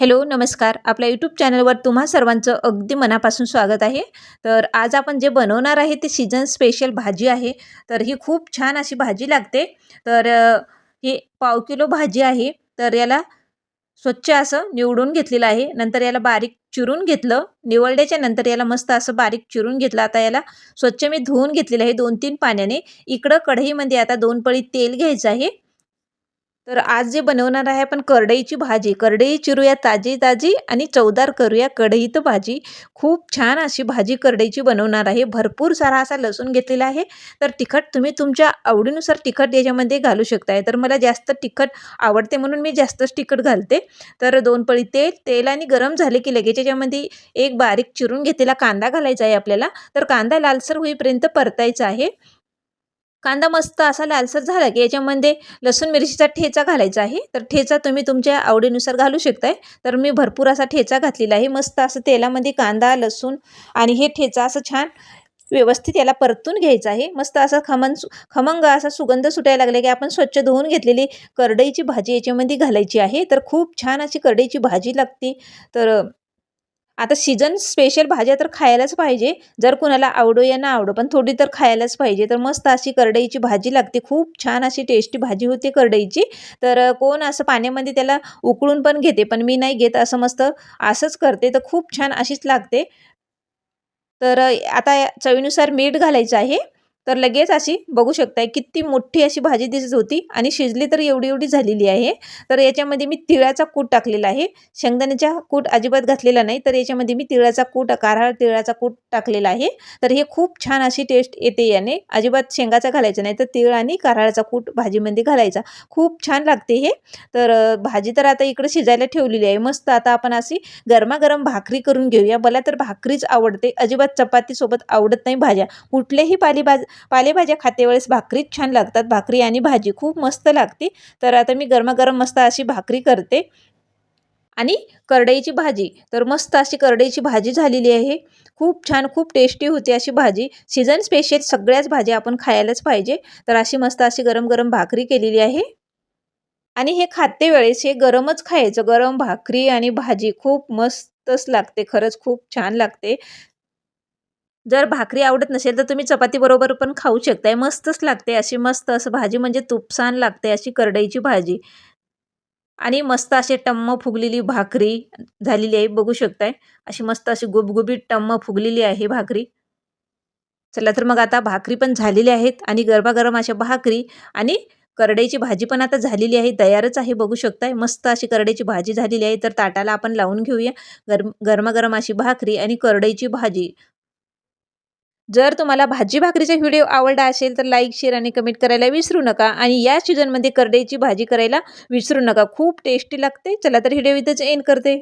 Hello नमस्कार. आपल्या YouTube चॅनलवर तुम्हा सर्वांचं अगदी मनापासून स्वागत आहे. तर आज आपण जे बनवणार आहे ते सीजन स्पेशल भाजी आहे. तर ही खूप छान अशी भाजी लागते. तर ही पाव किलो भाजी आहे. तर याला स्वच्छ असं निवडून घेतलेलं आहे. नंतर याला बारीक चिरून घेतलं. निवडल्याच्या नंतर याला मस्त असं बारीक चिरून घेतलं. आता याला स्वच्छ मी धुवून घेतलेलं आहे दोन तीन पाण्याने. इकडं कढईमध्ये आता दोन पळी तेल घ्यायचं आहे. तर आज जे बनवणार आहे आपण करडईची भाजी. करडई चिरूया ताजी ताजी आणि चवदार करूया कढईत भाजी. खूप छान अशी भाजी करडईची बनवणार आहे. भरपूर सारा असा लसूण घेतलेला आहे. तर तिखट तुम्ही तुमच्या आवडीनुसार तिखट याच्यामध्ये घालू शकताय. तर मला जास्त तिखट आवडते म्हणून मी जास्तच तिखट घालते. तर दोन पळी तेल तेल आणि गरम झाले की लगेच याच्यामध्ये एक बारीक चिरून घेतलेला कांदा घालायचा आहे आपल्याला. तर कांदा लालसर होईपर्यंत परतायचा आहे. कांदा मस्त असा लालसर झाला की याच्यामध्ये लसूण मिरचीचा ठेचा घालायचा आहे. तर ठेचा तुम्ही तुमच्या आवडीनुसार घालू शकताय. तर मी भरपूर असा ठेचा घातलेला आहे. मस्त असं तेलामध्ये कांदा लसूण आणि हे ठेचा असं छान व्यवस्थित याला परतून घ्यायचं आहे. मस्त असा खमन खमंग असा सुगंध सुटायला लागला की आपण स्वच्छ धुवून घेतलेली करडईची भाजी याच्यामध्ये घालायची आहे. तर खूप छान अशी करडईची भाजी लागते. तर आता सीजन स्पेशल भाज्या तर खायलाच पाहिजे. जर कुणाला आवडो या ना आवडो पण थोडी तर खायलाच पाहिजे. तर मस्त अशी करडईची भाजी लागते. खूप छान अशी टेस्टी भाजी होते करडईची. तर कोण असं पाण्यामध्ये त्याला उकळून पण घेते पण मी नाही घेत. असं मस्त असंच करते. तर खूप छान अशीच लागते. तर आता चवीनुसार मीठ घालायचं आहे. तर लगेच अशी बघू शकताय किती मोठी अशी भाजी दिसत होती आणि शिजली तर एवढी एवढी झालेली आहे. तर याच्यामध्ये मी तिळाचा कूट टाकलेला आहे. शेंगदाण्याचा कूट अजिबात घातलेला नाही. तर याच्यामध्ये मी तिळाचा कूट कारहाळ तिळाचा कूट टाकलेला आहे. तर हे खूप छान अशी टेस्ट येते याने. अजिबात शेंगाचा घालायचा नाही. तर तिळ आणि कारहाळाचा कूट भाजीमध्ये घालायचा. खूप छान लागते हे. तर भाजी तर आता इकडे शिजायला ठेवलेली आहे. मस्त आता आपण अशी गरमागरम भाकरी करून घेऊया. मला तर भाकरीच आवडते. अजिबात चपातीसोबत आवडत नाही भाज्या. कुठल्याही पालेभाज पालेभाज्या खाते वेळेस भाकरीच छान लागतात. भाकरी आणि भाजी खूप मस्त लागते. तर आता मी गरमागरम मस्त अशी भाकरी करते. आणि करडईची भाजी तर मस्त अशी करडईची भाजी झालेली आहे. खूप छान खूप टेस्टी होती अशी भाजी. सीझन स्पेशल सगळ्याच भाज्या आपण खायलाच पाहिजे. तर अशी मस्त अशी गरम गरम भाकरी केलेली आहे. आणि हे खाते वेळेस हे गरमच खायचं. गरम भाकरी आणि भाजी खूप मस्तच लागते. खरंच खूप छान लागते. जर भाकरी आवडत नसेल तर तुम्ही चपातीबरोबर पण खाऊ शकताय. मस्तच लागते अशी मस्त असं भाजी म्हणजे तुपसान लागते अशी करडईची भाजी. आणि मस्त असे टम्म फुगलेली भाकरी झालेली आहे बघू शकताय. अशी मस्त अशी गुबगुबीत टम्म फुगलेली आहे भाकरी. चला तर मग आता भाकरी पण झालेली आहेत आणि गरमागरम अशा भाकरी आणि करडईची भाजी पण आता झालेली आहे तयारच आहे बघू शकताय. मस्त अशी करडईची भाजी झालेली आहे तर ताटाला आपण लावून घेऊया. गरम गरमागरम अशी भाकरी आणि करडईची भाजी. जर तुम्हाला भाजी भाकरीचा व्हिडिओ आवडला असेल तर लाईक शेअर आणि कमेंट करायला विसरू नका. आणि या सीझनमध्ये करडईची भाजी करायला विसरू नका. खूप टेस्टी लागते. चला तर व्हिडिओ इथंच एंड करते.